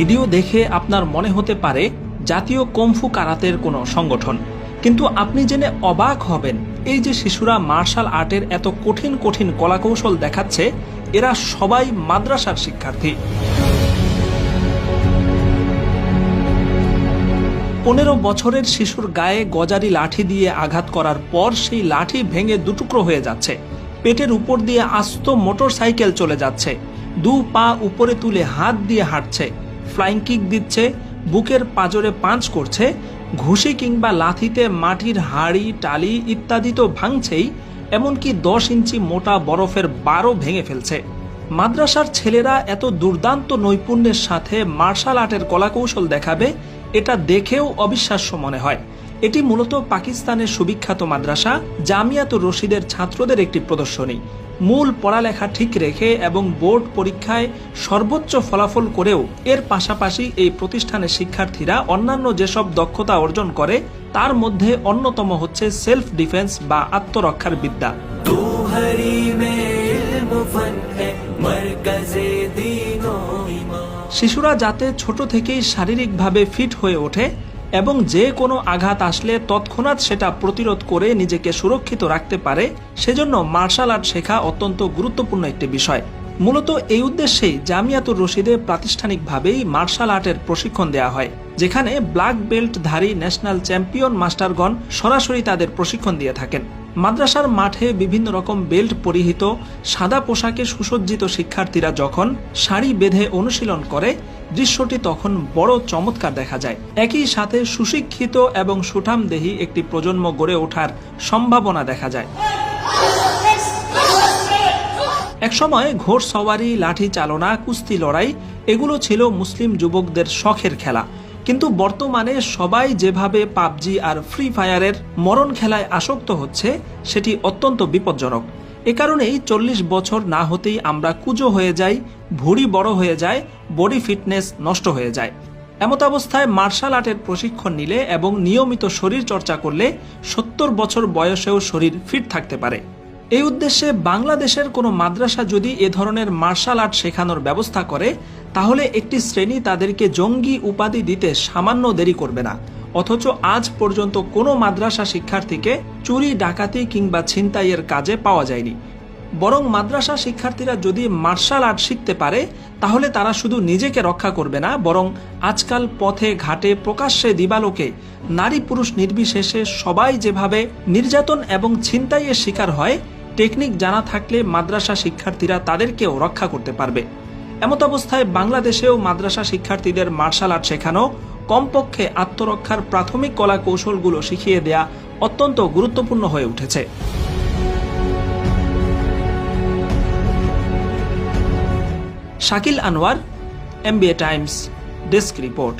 Video দেখে আপনার মনে হতে পারে জাতীয় কমফু কারাতের কোনো সংগঠন। কিন্তু আপনি জেনে অবাক হবেন, এই যে শিশুরা মার্শাল আর্টের এত কঠিন কঠিন কলাকৌশল দেখাচ্ছে, এরা সবাই মাদ্রাসার শিক্ষার্থী। পনেরো বছরের শিশুর গায়ে গজারি লাঠি দিয়ে আঘাত করার পর সেই লাঠি ভেঙে দুটুকরো হয়ে যাচ্ছে। পেটের উপর দিয়ে আস্ত মোটর চলে যাচ্ছে। দু পা উপরে তুলে হাত দিয়ে হাঁটছে। ফ্লাইং কিক দিচ্ছে, বুকের পাঁজরে পাঁচ করছে, ঘুষি কিংবা লাথিতে মাটির হাড়ি, টালি ইত্যাদি তো ভাঙছেই, এমনকি দশ ইঞ্চি মোটা বরফের বারো ভেঙে ফেলছে। মাদ্রাসার ছেলেরা এত দুর্দান্ত নৈপুণ্যের সাথে মার্শাল আর্টের কলাকৌশল দেখাবে, এটা দেখেও অবিশ্বাস্য মনে হয়। এটি মূলত পাকিস্তানের সুবিখ্যাত মাদ্রাসা জামিয়াত রশিদের ছাত্রদের একটি প্রদর্শনী। মূল পড়ালেখা ঠিক রেখে এবং বোর্ড পরীক্ষায় সর্বোচ্চ ফলাফল করেও এর পাশাপাশি এই প্রতিষ্ঠানের শিক্ষার্থীরা অন্যান্য যেসব দক্ষতা অর্জন করে তার মধ্যে অন্যতম হচ্ছে সেলফ ডিফেন্স বা আত্মরক্ষার বিদ্যা। শিশুরা যাতে ছোট থেকেই শারীরিকভাবে ফিট হয়ে ওঠে এবং যে কোনো আঘাত আসলে তৎক্ষণাৎ সেটা প্রতিরোধ করে নিজেকে সুরক্ষিত রাখতে পারে, সেজন্য মার্শাল আর্ট শেখা অত্যন্ত গুরুত্বপূর্ণ একটি বিষয়। মূলত এই উদ্দেশ্যেই জামিয়াতুর রশিদে প্রাতিষ্ঠানিকভাবেই মার্শাল আর্টের প্রশিক্ষণ দেওয়া হয়, যেখানে ব্ল্যাক বেল্টধারী ন্যাশনাল চ্যাম্পিয়ন মাস্টারগণ সরাসরি তাদের প্রশিক্ষণ দিয়ে থাকেন। মাদ্রাসার মাঠে বিভিন্ন রকম বেল্ট পরিহিত, সাদা পোশাকে সুসজ্জিত শিক্ষার্থীরা যখন শাড়ি বেঁধে অনুশীলন করে দৃশ্যটি তখন বড় চমৎকার দেখা যায়। একই সাথে সুশিক্ষিত এবং সুঠাম সুঠামদেহী একটি প্রজন্ম গড়ে ওঠার সম্ভাবনা দেখা যায়। একসময় ঘোড় সওয়ারি, লাঠি চালনা, কুস্তি লড়াই, এগুলো ছিল মুসলিম যুবকদের শখের খেলা। কিন্তু বর্তমানে সবাই যেভাবে পাবজি আর ফ্রি ফায়ারের মরণ খেলায় আসক্ত হচ্ছে, সেটি অত্যন্ত বিপজ্জনক। এ কারণেই চল্লিশ বছর না হতেই আমরা কুজো হয়ে যাই, ভুঁড়ি বড় হয়ে যায়, বডি ফিটনেস নষ্ট হয়ে যায়। এমত অবস্থায় মার্শাল আর্টের প্রশিক্ষণ নিলে এবং নিয়মিত শরীর চর্চা করলে সত্তর বছর বয়সেও শরীর ফিট থাকতে পারে। এই উদ্দেশ্যে বাংলাদেশের কোনো মাদ্রাসা যদি এ ধরনের মার্শাল আর্ট শেখানোর ব্যবস্থা করে, তাহলে একটি শ্রেণি তাদেরকে জঙ্গি উপাধি দিতে সামান্য দেরি করবে না। অথচ আজ পর্যন্ত কোনো মাদ্রাসা শিক্ষার্থীকে চুরি, ডাকাতি কিংবা ছিনতাইয়ের কাজে পাওয়া যায়নি। বরং মাদ্রাসা শিক্ষার্থীরা যদি মার্শাল আর্ট শিখতে পারে, তাহলে তারা শুধু নিজেকে রক্ষা করবে না, বরং আজকাল পথে, ঘাটে, প্রকাশ্যে দিবালোকে নারী পুরুষ নির্বিশেষে সবাই যেভাবে নির্যাতন এবং ছিনতাইয়ের শিকার হয়, টেকনিক জানা থাকলে মাদ্রাসা শিক্ষার্থীরা তাদেরকেও রক্ষা করতে পারবে। এমত অবস্থায় বাংলাদেশেও মাদ্রাসা শিক্ষার্থীদের মার্শাল আর্ট শেখানো কমপক্ষে আত্মরক্ষার প্রাথমিক কলা কৌশলগুলো শিখিয়ে দেয়া অত্যন্ত গুরুত্বপূর্ণ হয়ে উঠেছে। Shakil Anwar MBA Times desk report